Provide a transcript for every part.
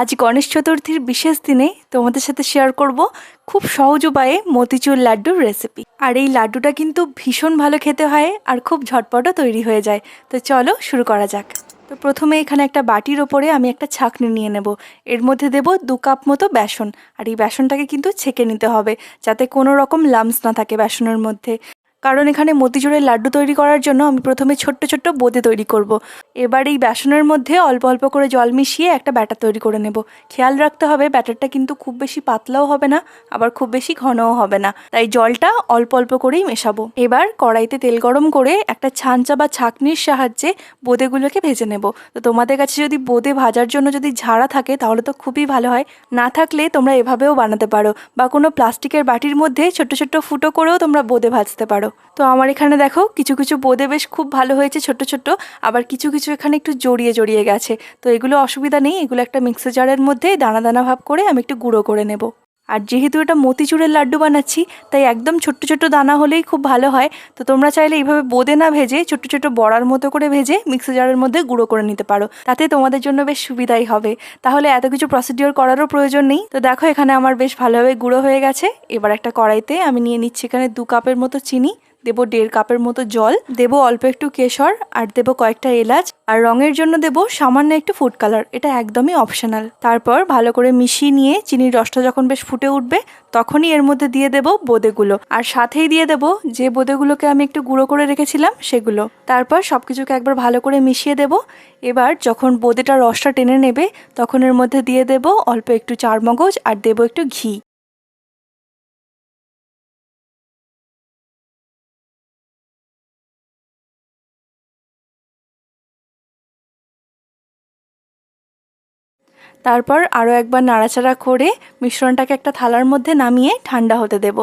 আজ গণেশ চতুর্থীর বিশেষ দিনে তোমাদের সাথে শেয়ার করব খুব সহজ উপায়ে মতিচুর লাড্ডুর রেসিপি আর এই লাড্ডুটা কিন্তু ভীষণ ভালো খেতে হয় আর খুব ঝটপটও তৈরি হয়ে যায়। তো চলো শুরু করা যাক। তো প্রথমে এখানে একটা বাটির ওপরে আমি একটা ছাঁকনি নিয়ে নেব। এর মধ্যে দেব দু কাপ মতো বেসন। আর এই বেসনটাকে কিন্তু ছেঁকে নিতে হবে যাতে কোনো রকম লামস না থাকে বেসনের মধ্যে। কারণ এখানে মতিচুরের লাড্ডু তৈরি করার জন্য আমি প্রথমে ছোট্ট ছোট্ট বোঁদে তৈরি করব। এবার এই বেসনের মধ্যে অল্প অল্প করে জল মিশিয়ে একটা ব্যাটার তৈরি করে নেব। খেয়াল রাখতে হবে ব্যাটারটা কিন্তু খুব বেশি পাতলাও হবে না, আবার খুব বেশি ঘনও হবে না। তাই জলটা অল্প অল্প করেই মেশাবো। এবার কড়াইতে তেল গরম করে একটা ছাঁচা বা ছাঁকনির সাহায্যে বোঁদেগুলোকে ভেজে নেব। তো তোমাদের কাছে যদি বোঁদে ভাজার জন্য যদি ঝাড়া থাকে তাহলে তো খুবই ভালো হয়। না থাকলে তোমরা এভাবেও বানাতে পারো বা কোনো প্লাস্টিকের বাটির মধ্যে ছোট্ট ছোট্ট ফুটো করেও তোমরা বোঁদে ভাজতে পারো। তো আমার এখানে দেখো কিছু কিছু বোঁদে বেশ খুব ভালো হয়েছে, ছোট ছোট। আবার কিছু কিছু এখানে একটু জড়িয়ে জড়িয়ে গেছে। তো এগুলো অসুবিধা নেই, এগুলো একটা মিক্সার জারের মধ্যে দানা দানা ভাব করে আমি একটু গুঁড়ো করে নেব। আর যেহেতু এটা মতিচুরের লাড্ডু বানাচ্ছি, তাই একদম ছোট্ট ছোট্ট দানা হলেই খুব ভালো হয়। তো তোমরা চাইলে এইভাবে বোদে না ভেজে, ছোট্ট ছোট্ট বড়ার মতো করে ভেজে মিক্সার জারের মধ্যে গুঁড়ো করে নিতে পারো। তাতে তোমাদের জন্য বেশ সুবিধাই হবে। তাহলে এত কিছু প্রসিডিওর করারও প্রয়োজন নেই। তো দেখো এখানে আমার বেশ ভালোভাবে গুঁড়ো হয়ে গেছে। এবার একটা কড়াইতে আমি নিয়ে নিচ্ছি এখানে দু কাপের মতো চিনি। দেবো দেড় কাপের মতো জল, দেবো অল্প একটু কেশর, আর দেবো কয়েকটা এলাচ, আর রঙের জন্য দেবো সামান্য একটু ফুড কালার এটা একদমই অপশনাল তারপর ভালো করে মিশিয়ে নিয়ে চিনির রসটা যখন বেশ ফুটে উঠবে, তখনই এর মধ্যে দিয়ে দেবো বোঁদেগুলো। আর সাথেই দিয়ে দেবো যে বোঁদেগুলোকে আমি একটু গুঁড়ো করে রেখেছিলাম, সেগুলো। তারপর সব কিছুকে একবার ভালো করে মিশিয়ে দেবো। এবার যখন বোঁদেটা রসটা টেনে নেবে, তখন এর মধ্যে দিয়ে দেবো অল্প একটু চারমগজ, আর দেবো একটু ঘি। তারপর আরও একবার নাড়াচাড়া করে মিশ্রণটাকে একটা থালার মধ্যে নামিয়ে ঠান্ডা হতে দেব।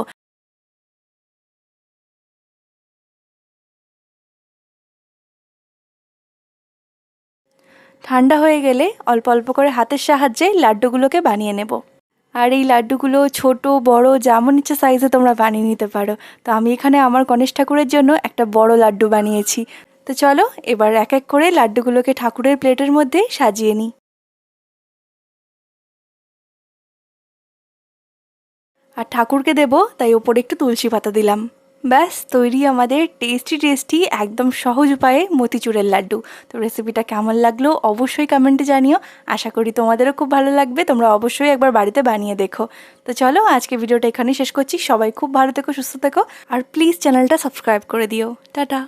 ঠান্ডা হয়ে গেলে অল্প অল্প করে হাতের সাহায্যে লাড্ডুগুলোকে বানিয়ে নেব। আর এই লাড্ডুগুলো ছোট, বড়, যেমন ইচ্ছে সাইজে তোমরা বানিয়ে নিতে পারো। তো আমি এখানে আমার গণেশ ঠাকুরের জন্য একটা বড় লাড্ডু বানিয়েছি। তো চলো এবার এক এক করে লাড্ডুগুলোকে ঠাকুরের প্লেটের মধ্যে সাজিয়ে নিই। আর ঠাকুরকে দেব, তাই ওপরে একটু তুলসী পাতা দিলাম। ব্যাস, তৈরি আমাদের টেস্টি টেস্টি একদম সহজ উপায়ে মতিচুরের লাড্ডু। তো রেসিপিটা কেমন লাগল অবশ্যই কমেন্টে জানিও। আশা করি তোমাদেরও খুব ভালো লাগবে, তোমরা অবশ্যই একবার বাড়িতে বানিয়ে দেখো। তো চলো, আজকে ভিডিওটা এখানেই শেষ করছি। সবাই খুব ভালো থেকো, সুস্থ থেকো। আর প্লিজ চ্যানেলটা সাবস্ক্রাইব করে দিও। টাটা।